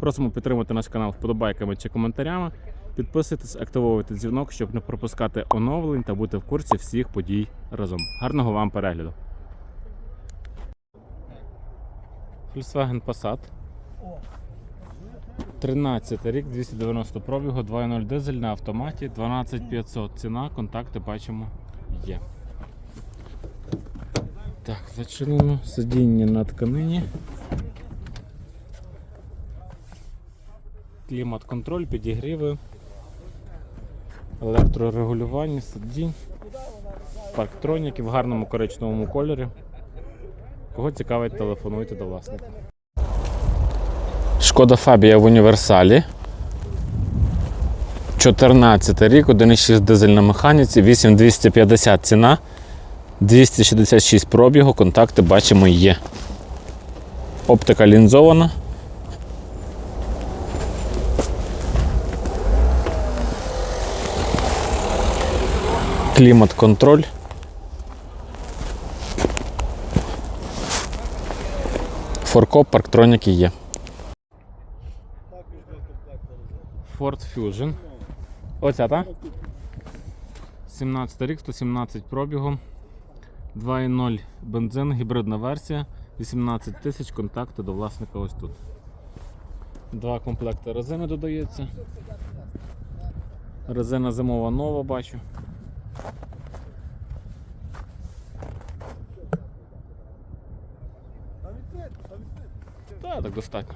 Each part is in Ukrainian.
Просимо підтримати наш канал вподобайками чи коментарями. Підписуйтесь, активовуйте дзвінок, щоб не пропускати оновлень та бути в курсі всіх подій разом. Гарного вам перегляду. Volkswagen Passat. 13 рік, 290 пробігу, 2.0 дизель на автоматі, 12500 ціна, контакти бачимо є. Так, зачинено сидіння на тканині. Клімат-контроль, підігріви, електрорегулювання, сидінь, парктроніки в гарному коричневому кольорі. Кого цікавить, телефонуйте до власника. Шкода Фабія в універсалі. 14 рік, 1,6 дизель на механіці, 8250 ціна, 266 пробігу, контакти бачимо є. Оптика лінзована. Клімат-контроль. Форкоп, парктроніки є. Ford Fusion. Оця, так? 17 рік, 117 пробігу. 2.0 бензин, гібридна версія. 18 тисяч контакти до власника ось тут. Два комплекти резини додається. Резина зимова нова бачу. Так, так достатньо.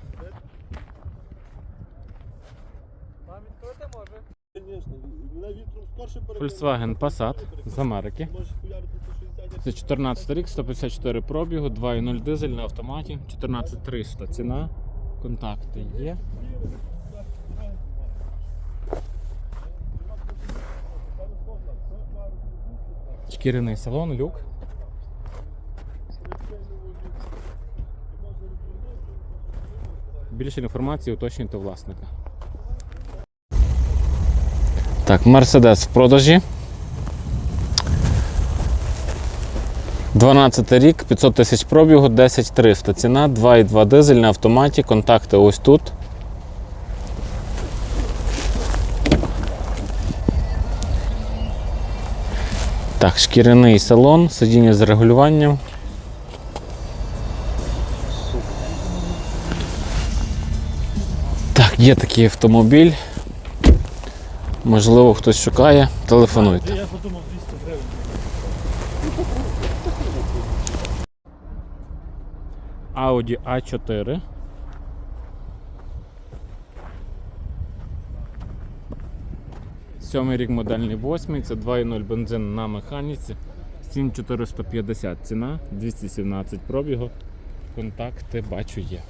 Volkswagen Passat з Америки. Може хуярити по 60 Це 14 рік, 154 пробігу, 2.0 дизель на автоматі, 14300 ціна. Контакти є. Шкіряний салон, люк. Більше інформації уточнюйте власника. Так, Мерседес в продажі. 12 рік, 500 тисяч пробігу, 10300 ціна, 2,2 дизель на автоматі, контакти ось тут. Так, шкіряний салон, сидіння з регулюванням. Так, є такий автомобіль. Можливо, хтось шукає, телефонуйте. Я подумав 200 гривень. Audi A4. Сьомий рік модельний восьмий, це 2.0 бензин на механіці. 7450 ціна, 217 пробігу. Контакти бачу є.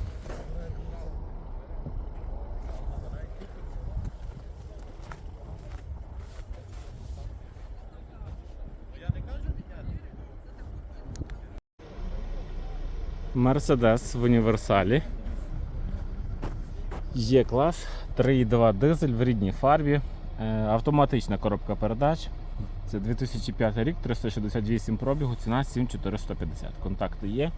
Мерседес в універсалі. Є клас 3,2 дизель в рідній фарбі. Е, Автоматична коробка передач. Це 2005 рік, 368 пробігу, ціна 7450. Контакти є.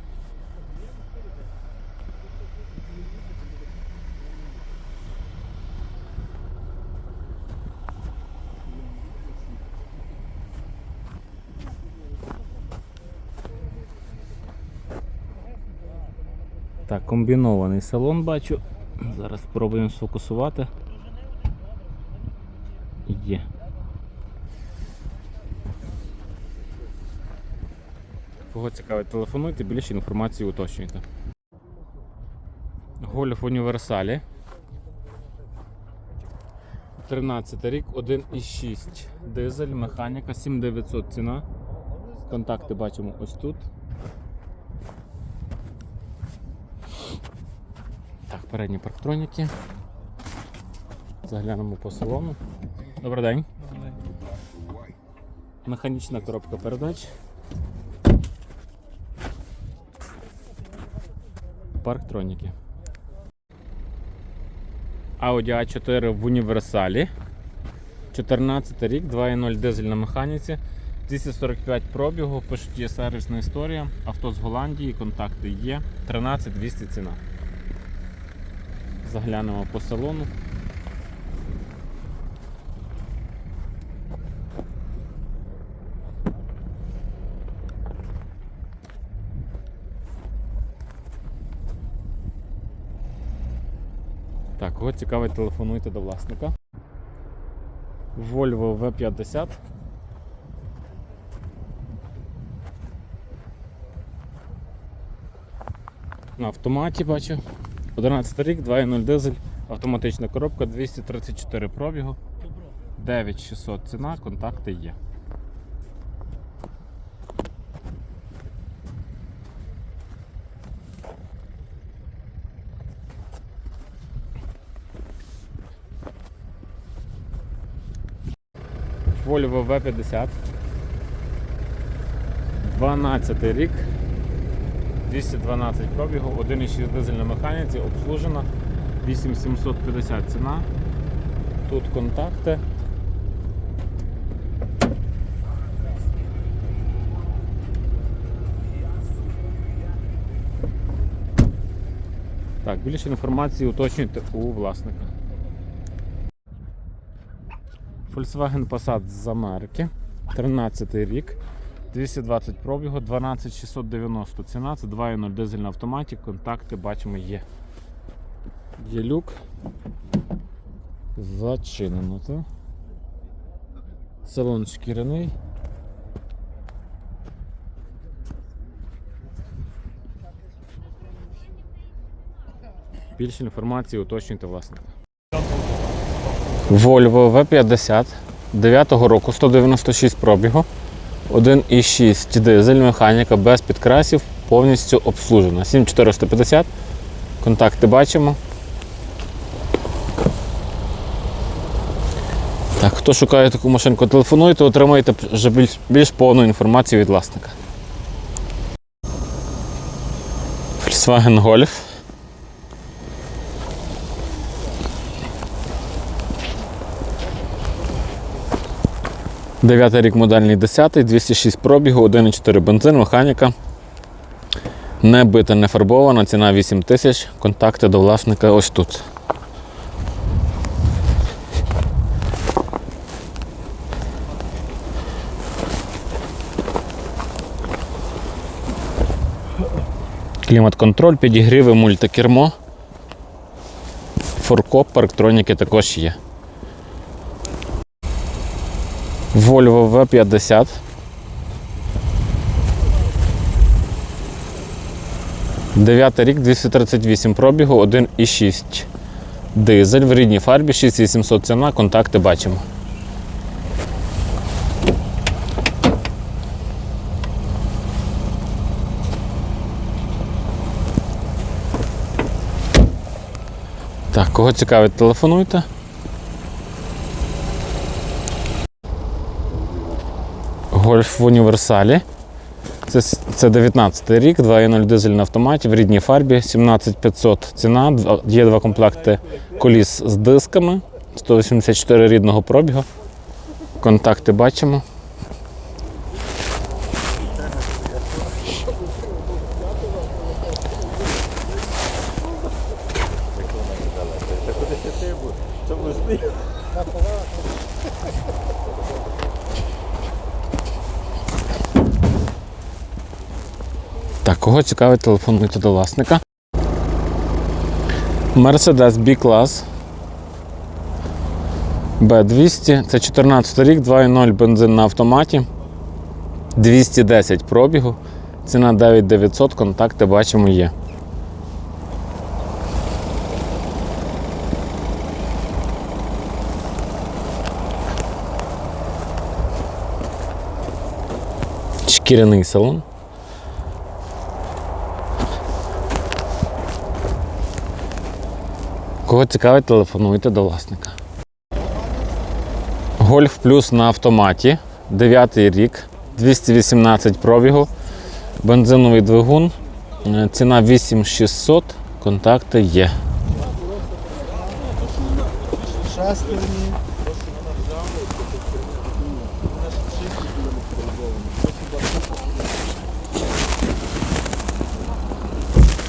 Так, комбінований салон бачу. Зараз спробуємо сфокусувати. Є. Кого цікавить, телефонуйте, більше інформації уточнюйте. Гольф універсалі. 13 рік, 1,6 дизель, механіка, 7900 ціна. Контакти бачимо ось тут. Так, передні парктроніки. Заглянемо по салону. Добрий день. Механічна коробка передач. Парктроніки. Audi A4 в універсалі. 14 рік, 2.0 дизель на механіці. 245 пробігу, пишуть, є сервісна історія. Авто з Голландії, контакти є. 13 200 ціна. Заглянемо по салону. Так, кого цікавить, телефонуйте до власника. Volvo V50. На автоматі бачу. 11 рік, 2.0 дизель, автоматична коробка, 234 пробігу, 9600 ціна, контакти є. Volvo V50. 12 рік. 212 пробігу, 1,6 дизель на механіці, обслужена, 8750 ціна. Тут контакти. Так, більше інформації уточнюйте у власника. Volkswagen Passat з Америки. 13 рік. 220 пробігу, 12690 ціна, це 2.0 дизель на автоматі, контакти бачимо є. Є люк. Зачинено, так? Салон шкіряний. Більше інформації уточнюйте власника. Volvo V50 9 року 196 пробігу. 1,6 дизель, механіка без підкрасів, повністю обслужена. 7450. Контакти бачимо. Так, хто шукає таку машинку, телефонуйте, отримаєте вже більш, більш повну інформацію від власника. Volkswagen Golf. Дев'ятий рік модельний 10, 206 пробігу, 1,4 бензин, механіка. Не бита, не фарбована, ціна 8 тисяч. Контакти до власника ось тут. Клімат-контроль, підігріви, мультикермо. Форкоп, парктроніки також є. Volvo V50. Дев'ятий рік, 238 пробігу, 1,6 дизель в рідній фарбі, 6800 ціна, контакти бачимо. Так, кого цікавить, телефонуйте. Гольф в універсалі. Це, це 19 рік, 2.0 дизель на автоматі в рідній фарбі, 17500 ціна. Є два комплекти коліс з дисками, 184 рідного пробігу. Контакти бачимо. Кого цікавить, телефонуйте до власника. Mercedes B-клас. Б200, це 14 рік, 2.0 бензин на автоматі. 210 пробігу. Ціна 9900, контакти бачимо є. Шкіряний салон. Цікавить, телефонуйте до власника. Гольф плюс на автоматі. 9 рік, 218 пробігу, бензиновий двигун. Е, Ціна 8600, контакти є.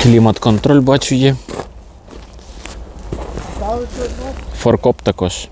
Клімат-контроль бачу є. Форкоп також.